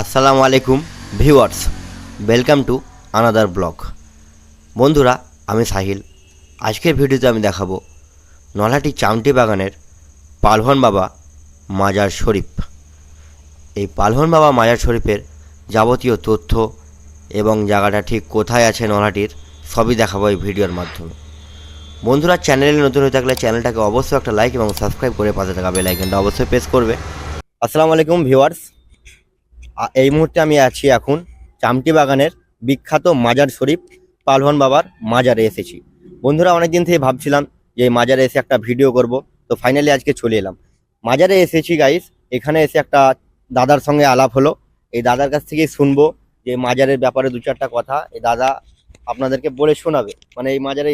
আসসালামু আলাইকুম viewers welcome to another blog বন্ধুরা, আমি সাহিল। আজকের ভিডিওতে আমি দেখাবো নলহাটি চামটি বাগানের পালহন বাবা মাজার শরীফ। এই পালহন বাবা মাজার শরীফের যাবতীয় তথ্য এবং জায়গাটা ঠিক কোথায় আছে নলহাটির, সবই দেখাবো এই ভিডিওর মাধ্যমে। বন্ধুরা, চ্যানেলে নতুন হয়ে থাকলে চ্যানেলটাকে অবশ্যই একটা লাইক এবং সাবস্ক্রাইব করে পাশে থাকা বেল আইকনটা অবশ্যই প্রেস করবে। আসসালামু আলাইকুম ভিউয়ার্স। এই মুহূর্তে আমি আছি এখন চামটি বাগানের বিখ্যাত মাজার শরীফ পালহন বাবার মাজারে এসেছি। বন্ধুরা অনেকদিন থেকে ভাবছিলাম যে এই মাজারে এসে একটা ভিডিও করব তো ফাইনালি আজকে চলে এলাম। মাজারে এসেছি গাইস এখানে এসে একটা দাদার সঙ্গে আলাপ হলো। এই দাদার কাছ থেকেই শুনব যে মাজারের ব্যাপারে দু চারটা কথা। এই দাদা আপনাদেরকে বলে শোনাবে। মানে এই মাজারে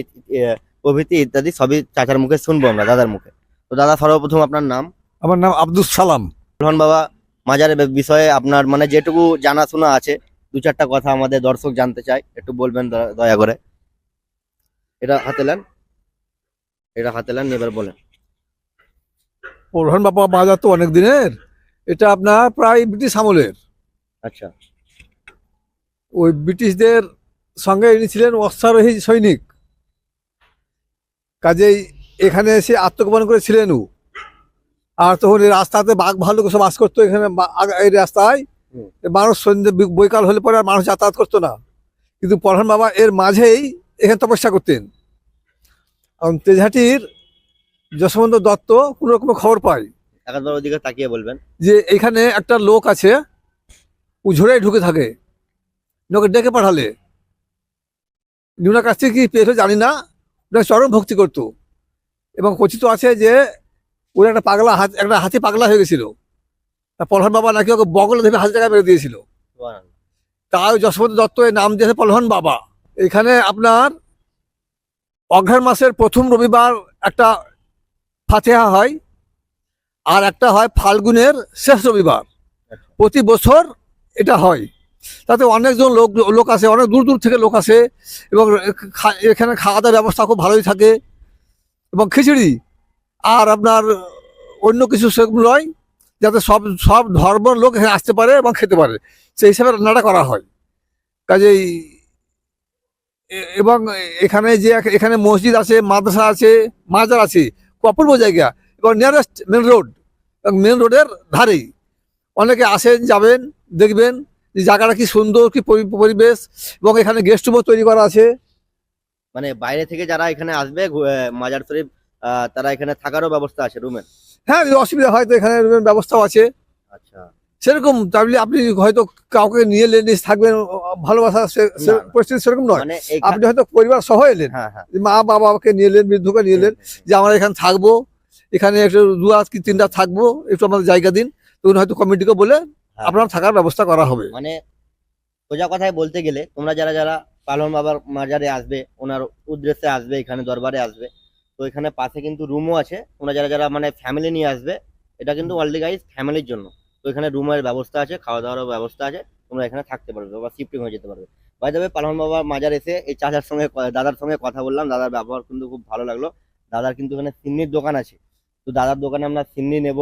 প্রভৃতি ইত্যাদি সবই চাচার মুখে শুনব আমরা দাদার মুখে। তো দাদা সর্বপ্রথম আপনার নাম? আমার নাম আব্দুল সালাম। রহমান বাবা মাজারের বিষয়ে আপনার মানে যেটুকু জানাশোনা আছে দু চারটা কথা আমাদের দর্শক জানতে চায় একটু বলবেন দয়া- করে। এটা হাতে নেন। এটা হাতে নেন এবার বলেন। প্রধান বাবা বাজার তো অনেক দিনের। এটা আপনার প্রায় ব্রিটিশ আমলের। আচ্ছা। ওই ব্রিটিশদের সঙ্গে ইনি ছিলেন অশ্বারোহী সৈনিক। কাজেই এখানে এসে আত্মগোপন করেছিলেনও আর তখন এই রাস্তাতে বাঘ ভাল্লুক সব বাস করতো এখানে এই রাস্তায়। মানুষ সন্ধ্যে বৈকাল হলে পরে আর মানুষ যাতায়াত করতো না। কিন্তু প্রধান বাবা এর মাঝেই এখানে তপস্যা করতেন। কারণ তেজহাটির যশবন্ত দত্ত কোনো রকমের খবর পায়। একবার তাকিয়ে বলবেন। যে এখানে একটা লোক আছে উঝড়ে ঢুকে থাকে। লোকে ডেকে পাঠালে। নিউনার কাছ থেকে কি পেয়েছিল জানি না ওটা চরম ভক্তি করতো। এবং কথিত আছে যে ওর একটা পাগলা হাত একটা হাতি পাগলা হয়ে গেছিল। তা পলহন বাবা নাকি ওকে বগলে ধরে হাজার টাকা মেরে দিয়েছিল। তাই যশবন্ত দত্ত এর নাম দিয়েছে পলহন বাবা। এখানে আপনার অঘ্রাণ মাসের প্রথম রবিবার একটা ফাতেহা হয় আর একটা হয় ফাল্গুনের শেষ রবিবার। প্রতি বছর এটা হয়। তাতে অনেকজন লোক লোক আসে অনেক দূর দূর থেকে লোক আসে এবং এখানে খাওয়া দাওয়ার ব্যবস্থা খুব ভালোই থাকে। এবং খিচুড়ি আর আপনার অন্য কিছু সেগুলো নয়, যাতে সব সব ধর্মের লোক আসতে পারে এবং খেতে পারে। সেই হিসাবে রান্নাটা করা হয়। কাজেই এবং এখানে যে এখানে মসজিদ আছে, মাদ্রাসা আছে, মাজার আছে অপূর্ব জায়গা, এবং নিয়ারেস্ট মেন রোড এবং মেন রোডের ধারেই। অনেকে আসেন, যাবেন, দেখবেন যে জায়গাটা কি সুন্দর, কি পরি- পরিবেশ, এবং এখানে গেস্ট রুমও তৈরি করা আছে। মানে বাইরে থেকে যারা এখানে আসবে মাজার শরীফ তারা এখানে থাকারও ব্যবস্থা আছে রুমের হ্যাঁ যদি অসুবিধা হয় তো এখানে রুমের ব্যবস্থাও আছে। আচ্ছা। সেরকম তাহলে আপনি হয়তো কাউকে নিয়ে এলেন থাকবেন ভালোবাসা। পরিস্থিতি সেরকম নয়। মানে আপনি হয়তো পরিবার সহ এলেন। হ্যাঁ হ্যাঁ। মা বাবাকে নিয়ে এলেন বৃদ্ধকে নিয়ে এলেন যে আমরা এখানে থাকব এখানে একটু দু রাত কি তিন রাত থাকব একটু আমাদের জায়গা দিন তখন হয়তো কমিটিকে বলে হ্যাঁ। আপনার থাকার ব্যবস্থা করা হবে। মানে সোজা কথায় বলতে গেলে তোমরা যারা যারা পালন বাবার মাজারে আসবে ওনার উদ্দেশ্যে আসবে এখানে দরবারে আসবে তো এখানে পাশে কিন্তু রুমও আছে। তোমরা যারা যারা মানে ফ্যামিলি নিয়ে আসবে, এটা কিন্তু অলরেডি গাইজ ফ্যামিলির জন্য। তো এখানে রুমের ব্যবস্থা আছে খাওয়া দাওয়ারও ব্যবস্থা আছে, তোমরা এখানে থাকতে পারবে বা শিফটিং হয়ে যেতে পারবে। বাই দেবে পালন বাবা মাজার এসে এই চাচার সঙ্গে দাদার সঙ্গে কথা বললাম, দাদার ব্যবহার কিন্তু খুব ভালো লাগল। দাদার কিন্তু এখানে সিন্নির দোকান আছে। তো দাদার দোকানে আমরা সিন্নি নেব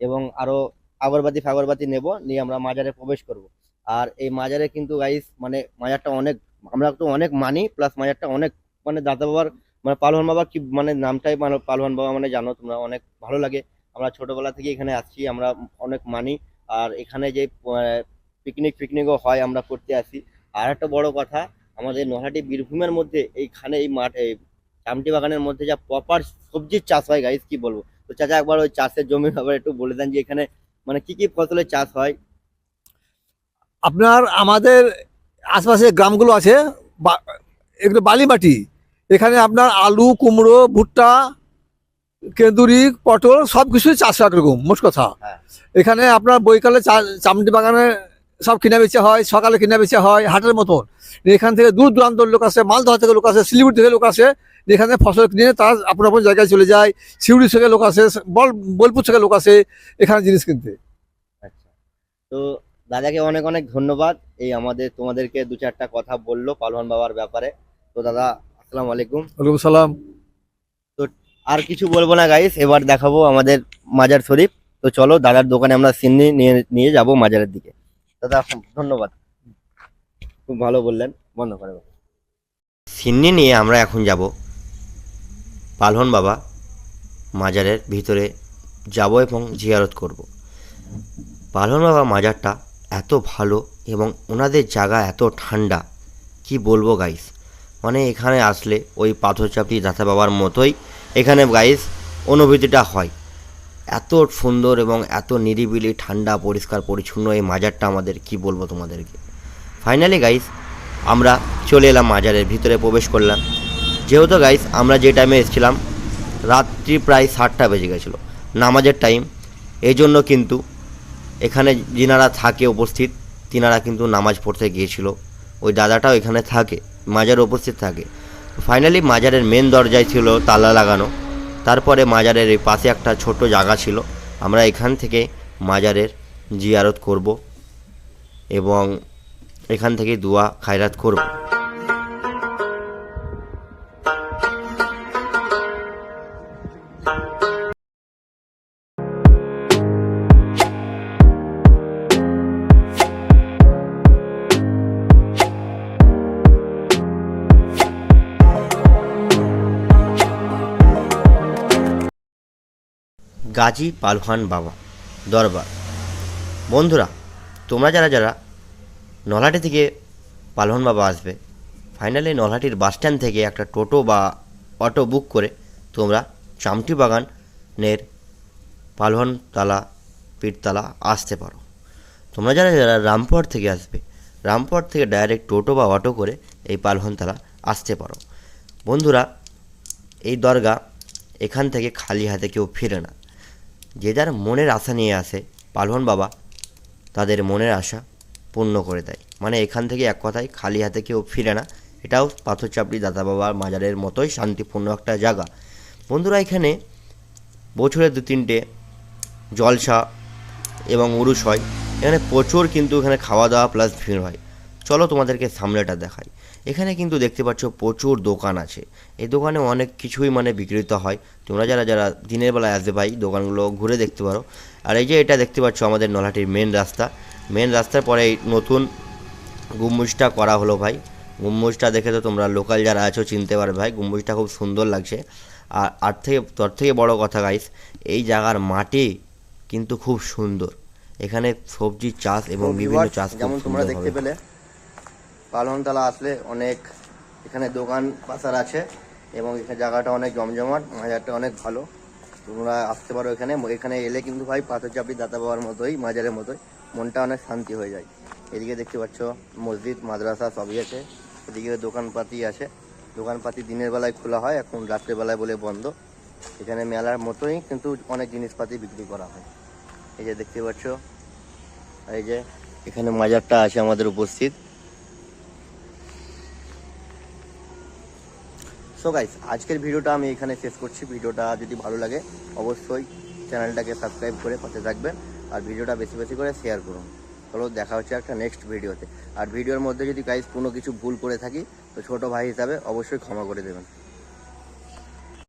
এবং আরও আগরবাতি, ফাগরবাতি নেব, নিয়ে আমরা মাজারে প্রবেশ করব। আর এই মাজারে কিন্তু গাইস মানে মাজারটা অনেক, আমরা তো অনেক মানি প্লাস মাজারটা অনেক মানে দাদা বাবার মানে পালহন বাবা কি মানে নামটাই মানে পালহন বাবা মানে জানো তোমরা, অনেক ভালো লাগে। আমরা ছোটবেলা থেকে এখানে আসছি, আমরা অনেক মানি। আর এখানে যে পিকনিক ফিকনিকও হয়, আমরা করতে আসি। আর একটা বড় কথা, আমাদের নহাটি বীরভূমের মধ্যে, এইখানে এই মাঠ, এই চামটি বাগানের মধ্যে যা প্রপার সবজির চাষ হয় গাইস কি বলব? তো চাচা একবার ওই চাষের জমির ব্যাপারে একটু বলে দেন যে, এখানে মানে কি কি ফসলের চাষ হয়? আপনার আমাদের আশপাশে গ্রামগুলো আছে এগুলো বালি মাটি এখানে আপনার আলু কুমড়ো ভুট্টা কেঁদুরি পটল সব কিছুই চাষ হয় একরকম মোট কথা। হ্যাঁ। এখানে আপনার বৈকালে চামড়ি বাগানে সব কিনা বেচা হয় সকালে কিনা বেচা হয় হাটের মতন। এখান থেকে দূর দূরান্তর লোক আসে মালদহ থেকে লোক আসে শিলিগুড়ি থেকে লোক আসে এখানে ফসল কিনে তার আপন আপন জায়গায় চলে যায়। শিউড়ি থেকে লোক আসে বল বোলপুর থেকে লোক আসে এখানে জিনিস কিনতে। আচ্ছা। তো দাদাকে অনেক অনেক ধন্যবাদ এই আমাদের তোমাদেরকে দু চারটা কথা বলল পালওয়ান বাবার ব্যাপারে। তো দাদা আসসালামু আলাইকুম। ওয়ালাইকুম সালাম তো আর কিছু বলব না গাইস এবার দেখাবো আমাদের মাজার শরীফ। তো চলো দাদার দোকানে আমরা সিন্নি নিয়ে নিয়ে যাব মাজারের দিকে। দাদা ধন্যবাদ। খুব ভালো বললেন। বন্ধ করে সিন্নি নিয়ে আমরা এখন যাব পালহন বাবা মাজারের ভিতরে যাব এবং জিয়ারত করব। পালহন বাবা মাজারটা এত ভালো এবং ওনাদের জায়গা এত ঠান্ডা। কি বলব গাইস মানে এখানে আসলে ওই পাথর চাপড়ি দাতা বাবার মতোই। এখানে গাইস অনুভূতিটা হয়। এত সুন্দর এবং এত নিরিবিলি, ঠান্ডা, পরিষ্কার, পরিচ্ছন্ন এই মাজারটা আমাদের, কি বলব তোমাদেরকে? ফাইনালি গাইস আমরা চলে এলাম মাজারের ভিতরে প্রবেশ করলাম। যেহেতু গাইস আমরা যে টাইমে এসেছিলাম, রাত্রি প্রায় সাতটা বেজে গেছিল, নামাজের টাইম এই জন্য কিন্তু এখানে যিনারা থাকে উপস্থিত, তিনারা কিন্তু নামাজ পড়তে গিয়েছিল। ওই দাদাটাও এখানে থাকে, মাজার উপস্থিত থাকে। ফাইনালি মাজারের মেন দরজায় ছিল তালা লাগানো। তারপরে মাজারের এই পাশে একটা ছোট জায়গা ছিল। আমরা এখান থেকে মাজারের জিয়ারত করব এবং এখান থেকে দোয়া, খায়রাত করব। গাজী পালহান বাবা, দরবার। বন্ধুরা, তোমরা যারা যারা নলহাটি থেকে পালহন বাবা আসবে, ফাইনালি নলহাটির বাস স্ট্যান্ড থেকে একটা টোটো বা অটো বুক করে তোমরা চামটি বাগানের পালহন তালা পীরতলা আসতে পারো। তোমরা যারা যারা রামপুর থেকে আসবে রামপুর থেকে ডাইরেক্ট টোটো বা অটো করে এই পালহনতলা আসতে পারো। বন্ধুরা, এই দরগা এখান থেকে খালি হাতে কেউ ফিরে না। যে যার মনের আশা নিয়ে আসে পালহন বাবা তাদের মনের আশা পূর্ণ করে দেয়। মানে এখান থেকে এক কথায় খালি হাতে কেউ ফিরে না। এটাও পাথর চাপড়ি দাদা বাবার মাজারের মতোই শান্তিপূর্ণ একটা জায়গা। বন্ধুরা, এখানে বছরে দু তিনটে জলসা এবং উরুষ হয়। এখানে প্রচুর কিন্তু এখানে খাওয়া দাওয়া প্লাস ভিড় হয়। চলো তোমাদেরকে সামনেটা দেখাই। এখানে কিন্তু দেখতে পাচ্ছ প্রচুর দোকান আছে। এই দোকানে অনেক কিছুই মানে বিক্রিত হয়। তোমরা যারা যারা দিনের বেলায় আসবে ভাই দোকানগুলো ঘুরে দেখতে পারো। আর এই যে এটা দেখতে পাচ্ছ আমাদের নলহাটির মেন রাস্তা। মেন রাস্তার পরে এই নতুন গম্বুজটা করা হলো ভাই। গম্বুজটা দেখে তো তোমরা লোকাল যারা আছো চিনতে পারবে ভাই গম্বুজটা খুব সুন্দর লাগছে। আর আর থেকে তোর থেকে বড় কথা গাইস এই জায়গার মাটি কিন্তু খুব সুন্দর। এখানে সবজি চাষ এবং বিভিন্ন চাষ যেমন তোমরা দেখতে। পেলে পালনতলা আসলে অনেক এখানে দোকান পাশার আছে এবং এখানে জায়গাটা অনেক জমজমাট, মাজারটা অনেক ভালো। তোমরা আসতে পারো এখানে। এখানে এলে কিন্তু ভাই পাথর চাপড়ি দাতা বাবার মতোই, মাজারের মতোই মনটা অনেক শান্তি হয়ে যায়। এদিকে দেখতে পাচ্ছ মসজিদ, মাদ্রাসা সবই আছে। এদিকে দোকানপাতি আছে। দোকানপাতি দিনের বেলায় খোলা হয়, এখন রাত্রেবেলায় বলে বন্ধ। এখানে মেলার মতোই কিন্তু অনেক জিনিসপাতি বিক্রি করা হয়। এই যে দেখতে পাচ্ছ, এই যে এখানে মাজারটা আছে আমাদের উপস্থিত। সো গাইস আজকের ভিডিওটা আমি এখানে শেষ করছি। ভিডিওটা যদি ভালো লাগে, অবশ্যই চ্যানেলটাকে সাবস্ক্রাইব করে পাশে থাকবেন আর ভিডিওটা বেশি বেশি করে শেয়ার করুন। চলো, দেখা হচ্ছে একটা নেক্সট ভিডিওতে। আর ভিডিওর মধ্যে যদি গাইস কোনো কিছু ভুল করে থাকি, তো ছোটো ভাই হিসাবে অবশ্যই ক্ষমা করে দেবেন।